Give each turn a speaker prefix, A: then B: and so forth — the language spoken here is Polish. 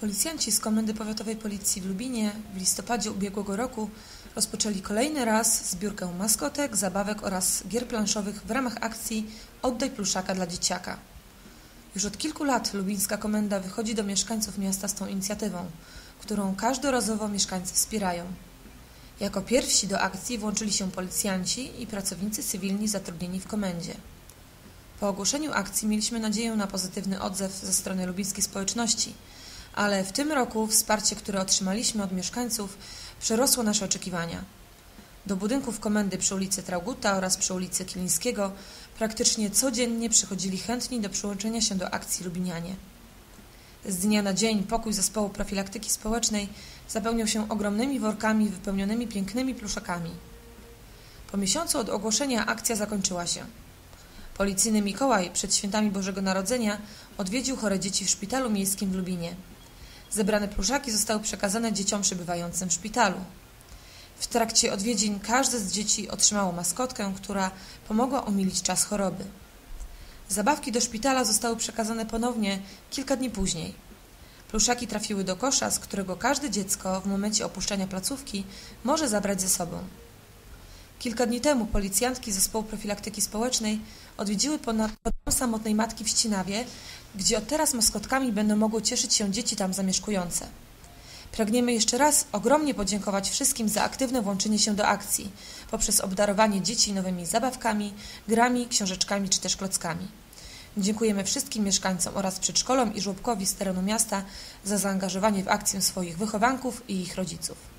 A: Policjanci z Komendy Powiatowej Policji w Lubinie w listopadzie ubiegłego roku rozpoczęli kolejny raz zbiórkę maskotek, zabawek oraz gier planszowych w ramach akcji Oddaj pluszaka dla dzieciaka. Już od kilku lat lubińska komenda wychodzi do mieszkańców miasta z tą inicjatywą, którą każdorazowo mieszkańcy wspierają. Jako pierwsi do akcji włączyli się policjanci i pracownicy cywilni zatrudnieni w komendzie. Po ogłoszeniu akcji mieliśmy nadzieję na pozytywny odzew ze strony lubińskiej społeczności, ale w tym roku wsparcie, które otrzymaliśmy od mieszkańców, przerosło nasze oczekiwania. Do budynków komendy przy ulicy Trauguta oraz przy ulicy Kilińskiego praktycznie codziennie przychodzili chętni do przyłączenia się do akcji Lubinianie. Z dnia na dzień pokój zespołu profilaktyki społecznej zapełniał się ogromnymi workami wypełnionymi pięknymi pluszakami. Po miesiącu od ogłoszenia akcja zakończyła się. Policyjny Mikołaj przed świętami Bożego Narodzenia odwiedził chore dzieci w szpitalu miejskim w Lubinie. Zebrane pluszaki zostały przekazane dzieciom przebywającym w szpitalu. W trakcie odwiedzin każde z dzieci otrzymało maskotkę, która pomogła umilić czas choroby. Zabawki do szpitala zostały przekazane ponownie kilka dni później. Pluszaki trafiły do kosza, z którego każde dziecko w momencie opuszczania placówki może zabrać ze sobą. Kilka dni temu policjantki zespołu profilaktyki społecznej odwiedziły ponad samotnej matki w Ścinawie, gdzie od teraz maskotkami będą mogły cieszyć się dzieci tam zamieszkujące. Pragniemy jeszcze raz ogromnie podziękować wszystkim za aktywne włączenie się do akcji poprzez obdarowanie dzieci nowymi zabawkami, grami, książeczkami czy też klockami. Dziękujemy wszystkim mieszkańcom oraz przedszkolom i żłobkowi z terenu miasta za zaangażowanie w akcję swoich wychowanków i ich rodziców.